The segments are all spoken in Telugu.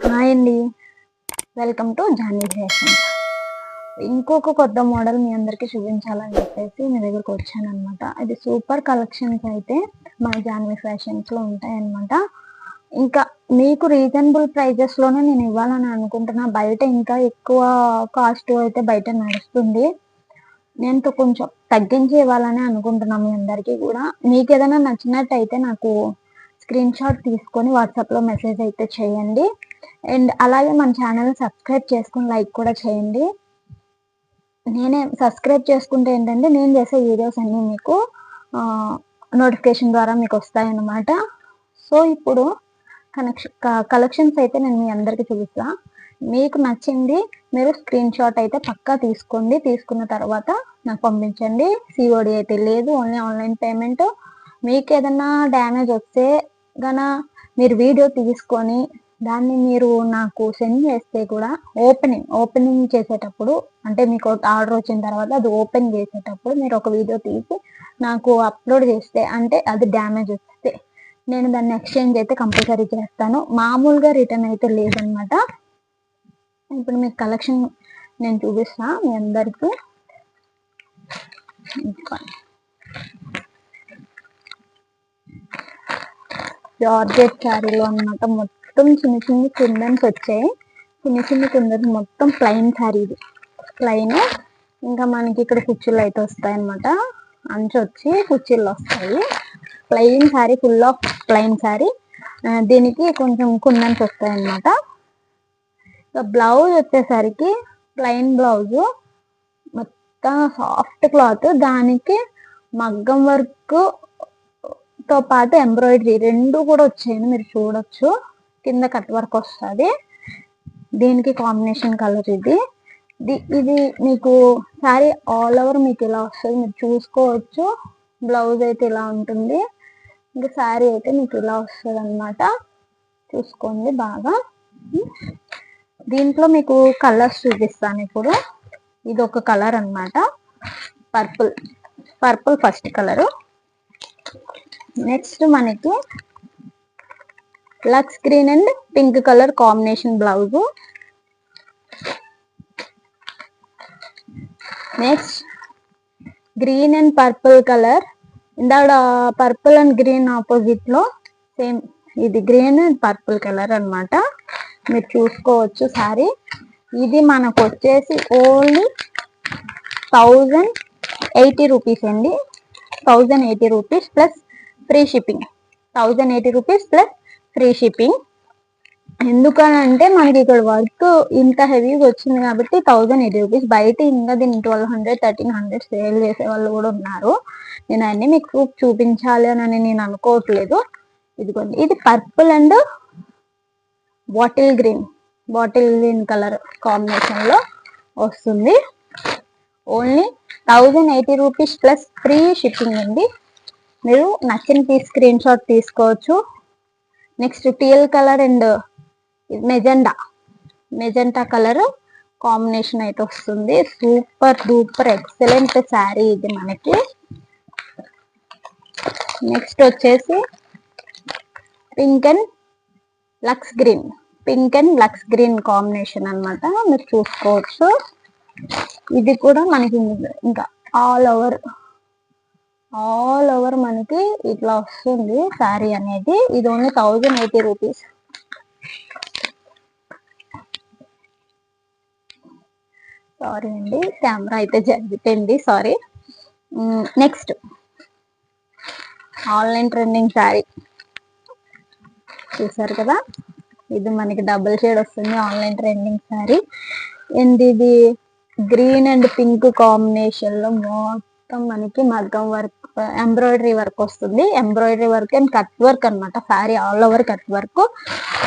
హాయ్ అండి. Welcome to Jani fashion. ఇంకొక కొత్త మోడల్ మీ అందరికీ చూపించాలని చెప్పేసి మీ దగ్గరకు వచ్చాను అనమాట ఇది సూపర్ కలెక్షన్స్ అయితే మా జాన్వీ ఫ్యాషన్స్లో ఉంటాయన్నమాట. ఇంకా మీకు రీజనబుల్ ప్రైజెస్లోనే నేను ఇవ్వాలని అనుకుంటున్నా. బయట ఇంకా ఎక్కువ కాస్ట్ అయితే బయట నడుస్తుంది. నేను కొంచెం తగ్గించి ఇవ్వాలని అనుకుంటున్నాం మీ అందరికీ కూడా. మీకు ఏదైనా నచ్చినట్టయితే నాకు స్క్రీన్ షాట్ తీసుకొని వాట్సాప్లో మెసేజ్ అయితే చేయండి. అండ్ అలాగే మన ఛానల్ సబ్స్క్రైబ్ చేసుకుని లైక్ కూడా చేయండి. నేనే సబ్స్క్రైబ్ చేసుకుంటే ఏంటంటే నేను చేసే వీడియోస్ అన్నీ మీకు నోటిఫికేషన్ ద్వారా మీకు వస్తాయన్నమాట. సో ఇప్పుడు కనెక్షన్ కలెక్షన్స్ అయితే నేను మీ అందరికీ చూపిస్తా. మీకు నచ్చింది మీరు స్క్రీన్ షాట్ అయితే పక్కా తీసుకోండి. తీసుకున్న తర్వాత నాకు పంపించండి. సిఓడి అయితే లేదు ఓన్లీ ఆన్లైన్ పేమెంట్. మీకు ఏదన్నా డ్యామేజ్ వస్తే గన మీరు వీడియో తీసుకొని దాన్ని మీరు నాకు సెండ్ చేస్తే కూడా ఓపెనింగ్ ఓపెనింగ్ చేసేటప్పుడు అంటే మీకు ఆర్డర్ వచ్చిన తర్వాత అది ఓపెన్ చేసేటప్పుడు మీరు ఒక వీడియో తీసి నాకు అప్లోడ్ చేస్తే అంటే అది డ్యామేజ్ వస్తే నేను దాన్ని ఎక్స్చేంజ్ అయితే కంపల్సరీ చేస్తాను. మామూలుగా రిటర్న్ అయితే లేదనమాట ఇప్పుడు మీకు కలెక్షన్ నేను చూపిస్తా మీ అందరికీ. జార్జెట్ శారీలో అనమాట మొత్తం. మొత్తం చిన్న చిన్న కుందన్స్ వచ్చాయి. చిన్న చిన్న కుందన్స్ మొత్తం ప్లైన్ శారీ ఇది. ప్లైన్ ఇంకా మనకి ఇక్కడ కుర్చీలు అయితే వస్తాయి అనమాట అంచు వచ్చి కుర్చీలు వస్తాయి. Plain sari full of plain sari దీనికి కొంచెం కుందన్స్ వస్తాయి అనమాట బ్లౌజ్ వచ్చేసరికి ప్లెయిన్ బ్లౌజ్ మొత్తం సాఫ్ట్ క్లాత్ దానికి మగ్గం వర్క్తో పాటు ఎంబ్రాయిడరీ రెండు కూడా వచ్చాయని మీరు చూడొచ్చు. కింద కట్ వర్క్ వస్తుంది. దీనికి కాంబినేషన్ కలర్ ఇది. ఇది మీకు శారీ ఆల్ ఓవర్ మీకు ఇలా వస్తుంది. మీరు చూసుకోవచ్చు. బ్లౌజ్ అయితే ఇలా ఉంటుంది. ఇంకా శారీ అయితే మీకు ఇలా వస్తుంది అనమాట చూసుకోండి బాగా. దీంట్లో మీకు కలర్స్ చూపిస్తాను ఇప్పుడు. ఇది ఒక కలర్ అనమాట purple purple first colour next మనకి lux green and pink colour combination blouse next green and purple colour ఇందాక పర్పుల్ అండ్ గ్రీన్ ఆపోజిట్లో సేమ్ ఇది గ్రీన్ అండ్ పర్పుల్ కలర్ అనమాట మీరు చూసుకోవచ్చు సారీ ఇది మనకు వచ్చేసి ఓన్లీ థౌజండ్ ఎయిటీ రూపీస్ అండి. Thousand eighty rupees plus free shipping thousand eighty rupees plus free shipping ఎందుకనంటే మనకి ఇక్కడ వర్క్ ఇంత హెవీగా వచ్చింది కాబట్టి థౌజండ్ ఎయిటీ రూపీస్ బయట ఇంకా దీన్ని twelve hundred thirteen hundred sale చేసే వాళ్ళు కూడా ఉన్నారు. నేను అన్ని మీకు చూపించాలి అని నేను అనుకోవట్లేదు. ఇదిగోండి. ఇది purple and bottle green bottle green colour కాంబినేషన్లో వస్తుంది. Only thousand eighty rupees plus free shipping అండి. మీరు నచ్చిన పీస్ స్క్రీన్ షాట్ తీసుకోవచ్చు. Next teal colour and magenta magenta colour combination అయితే వస్తుంది. సూపర్ డూపర్ ఎక్సలెంట్ శారీ ఇది మనకి. నెక్స్ట్ వచ్చేసి pink and lux green pink and lux green combination అనమాట మీరు చూసుకోవచ్చు. ఇది కూడా మనకి ఇంకా ఆల్ ఓవర్ ఆల్ ఓవర్ మనకి ఇట్లా వస్తుంది. శారీ అనేది ఇది only thousand eighty rupees sorry అండి కెమెరా అయితే జరిగిపోయింది. Sorry next online trending sari చూసారు కదా? ఇది మనకి డబుల్ షేడ్ వస్తుంది ఆన్లైన్ ట్రెండింగ్ శారీ అండ్ ఇది గ్రీన్ అండ్ పింక్ కాంబినేషన్లో మొత్తం మనకి మగ్గం వర్క్ ఎంబ్రాయిడరీ వర్క్ వస్తుంది. Embroidery work and cut work అనమాట sari all over cut work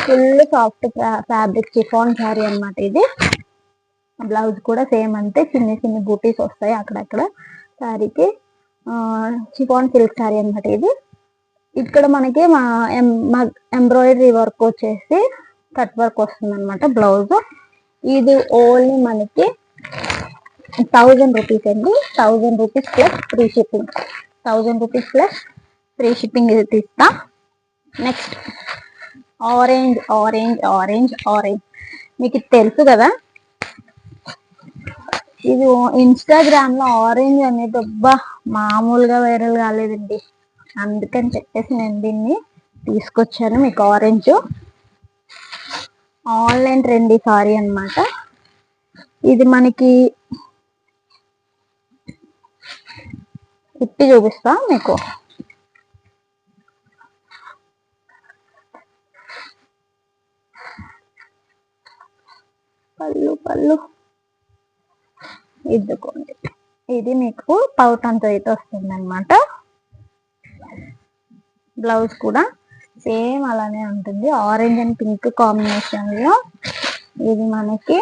full soft fabric chiffon sari అనమాట ఇది. బ్లౌజ్ కూడా సేమ్ అంతే. చిన్న చిన్న బూటీస్ వస్తాయి అక్కడక్కడ శారీకి చిఫాన్ సిల్క్ శారీ అనమాట ఇది. ఇక్కడ మనకి మా ఎంబ్రాయిడరీ వర్క్ వచ్చేసి కట్ వర్క్ వస్తుంది అనమాట బ్లౌజ్ ఇది ఓన్లీ మనకి థౌజండ్ రూపీస్ అండి. Thousand rupees plus free shipping thousand rupees plus free shipping ఇది తీస్తా. Next orange orange orange orange. మీకు తెలుసు కదా? ఇది ఇన్స్టాగ్రామ్లో ఆరెంజ్ అనేది అబ్బా మామూలుగా వైరల్ కాలేదండి. అందుకని చెప్పేసి నేను దీన్ని తీసుకొచ్చాను మీకు ఆరెంజ్. ఆన్లైన్ ట్రెండీ సారీ అన్నమాట. ఇది మనకి తిప్పి చూపిస్తా మీకు. పళ్ళు పళ్ళు. ఇద్దుకోండి ఇది మీకు పౌటంతో అయితే వస్తుంది అనమాట బ్లౌజ్ కూడా సేమ్ అలానే ఉంటుంది. ఆరెంజ్ అండ్ పింక్ కాంబినేషన్లో ఇది మనకి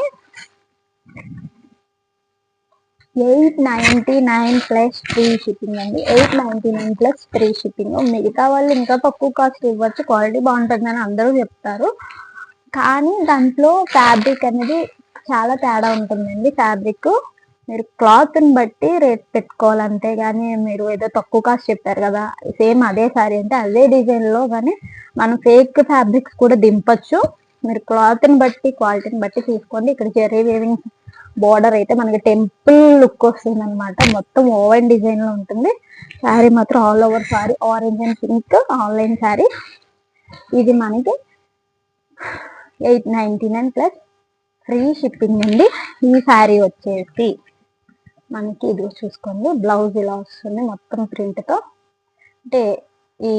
eight ninety nine plus free shipping అండి. Eight ninety nine plus free shipping. మిగతా వాళ్ళు ఇంకా తక్కువ కాస్ట్ ఇవ్వచ్చు. క్వాలిటీ బాగుంటుందని అందరూ చెప్తారు. కానీ దాంట్లో ఫ్యాబ్రిక్ అనేది చాలా తేడా ఉంటుందండి. ఫ్యాబ్రిక్ మీరు క్లాత్ని బట్టి రేట్ పెట్టుకోవాలంటే కానీ మీరు ఏదో తక్కువ కాస్ట్ చెప్పారు కదా. సేమ్ అదే సారీ అంటే అదే డిజైన్లో కానీ మనం ఫేక్ ఫ్యాబ్రిక్స్ కూడా దింపచ్చు. మీరు క్లాత్ని బట్టి క్వాలిటీని బట్టి తీసుకోండి ఇక్కడ జెర్రీ వేవింగ్ బోర్డర్ అయితే మనకి టెంపుల్ లుక్ వస్తుంది అనమాట మొత్తం ఓవెన్ డిజైన్లో ఉంటుంది. శారీ మాత్రం all over sari orange and pink online sari. ఇది మనకి eight ninety nine plus free shipping అండి ఈ శారీ వచ్చేసి మనకి ఇది చూసుకోండి. బ్లౌజ్ ఇలా వస్తుంది మొత్తం ప్రింట్తో అంటే ఈ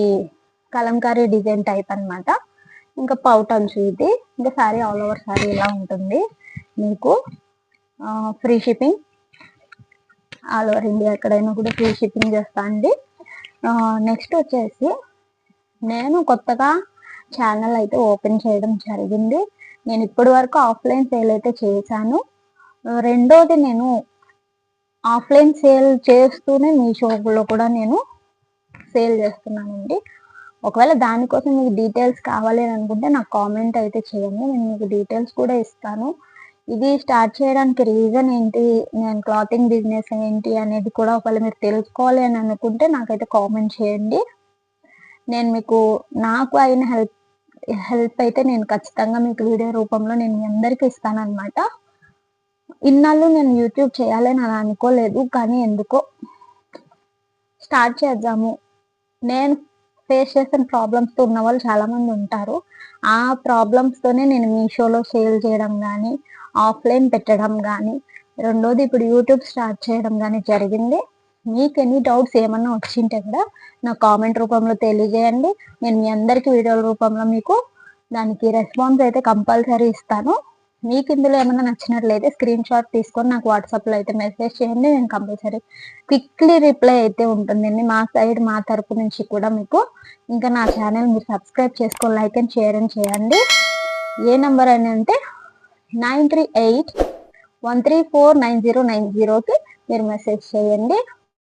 కలంకారీ డిజైన్ టైప్ అన్నమాట. ఇంకా పౌట్ అంచు ఇది. ఇంకా శారీ ఆల్ ఓవర్ శారీ ఇలా ఉంటుంది. మీకు free shipping. All over India ఎక్కడైనా కూడా ఫ్రీ షిప్పింగ్ చేస్తా అండి. నెక్స్ట్ వచ్చేసి నేను కొత్తగా ఛానల్ అయితే ఓపెన్ చేయడం జరిగింది. నేను ఇప్పటి వరకు ఆఫ్లైన్ సేల్ అయితే చేశాను. రెండోది నేను ఆఫ్లైన్ సేల్ చేస్తూనే మీ షాప్లో కూడా నేను సేల్ చేస్తున్నానండి. ఒకవేళ దానికోసం మీకు డీటెయిల్స్ కావాలి అని అనుకుంటే నాకు కామెంట్ అయితే చేయండి. నేను మీకు డీటెయిల్స్ కూడా ఇస్తాను. ఇది స్టార్ట్ చేయడానికి రీజన్ ఏంటి? నేను క్లాతింగ్ బిజినెస్ ఏంటి అనేది కూడా ఒకవేళ మీరు తెలుసుకోవాలి అని అనుకుంటే నాకైతే కామెంట్ చేయండి. నేను మీకు నాకు అయిన హెల్ప్ హెల్ప్ అయితే నేను ఖచ్చితంగా మీకు వీడియో రూపంలో నేను మీ అందరికీ ఇస్తాను ఇన్నాళ్ళు నేను యూట్యూబ్ చేయాలని అని అనుకోలేదు కానీ ఎందుకో. స్టార్ట్ చేద్దాము. నేను ఫేస్ చేసిన ప్రాబ్లమ్స్తో ఉన్న వాళ్ళు చాలామంది ఉంటారు. ఆ ప్రాబ్లమ్స్తోనే నేను మీషోలో సేల్ చేయడం కానీ ఆఫ్లైన్ పెట్టడం కానీ రెండోది ఇప్పుడు యూట్యూబ్ స్టార్ట్ చేయడం కానీ జరిగింది. మీకు ఎన్ని డౌట్స్ ఏమన్నా వచ్చింటే కూడా నా కామెంట్ రూపంలో తెలియజేయండి. నేను మీ అందరికీ వీడియోల రూపంలో మీకు దానికి రెస్పాన్స్ అయితే కంపల్సరీ ఇస్తాను. మీకు ఇందులో ఏమైనా నచ్చినట్లయితే స్క్రీన్ షాట్ తీసుకొని నాకు వాట్సాప్లో అయితే మెసేజ్ చేయండి. నేను కంపల్సరీ క్విక్లీ రిప్లై అయితే ఉంటుందండి. మా సైడ్ మా తరపు నుంచి కూడా మీకు. ఇంకా నా ఛానల్ మీరు సబ్స్క్రైబ్ చేసుకొని లైక్ అండ్ షేర్ అండ్ చేయండి. ఏ నెంబర్ అని అంటే nine three eight one three four nine zero nine జీరోకి మీరు మెసేజ్ చేయండి.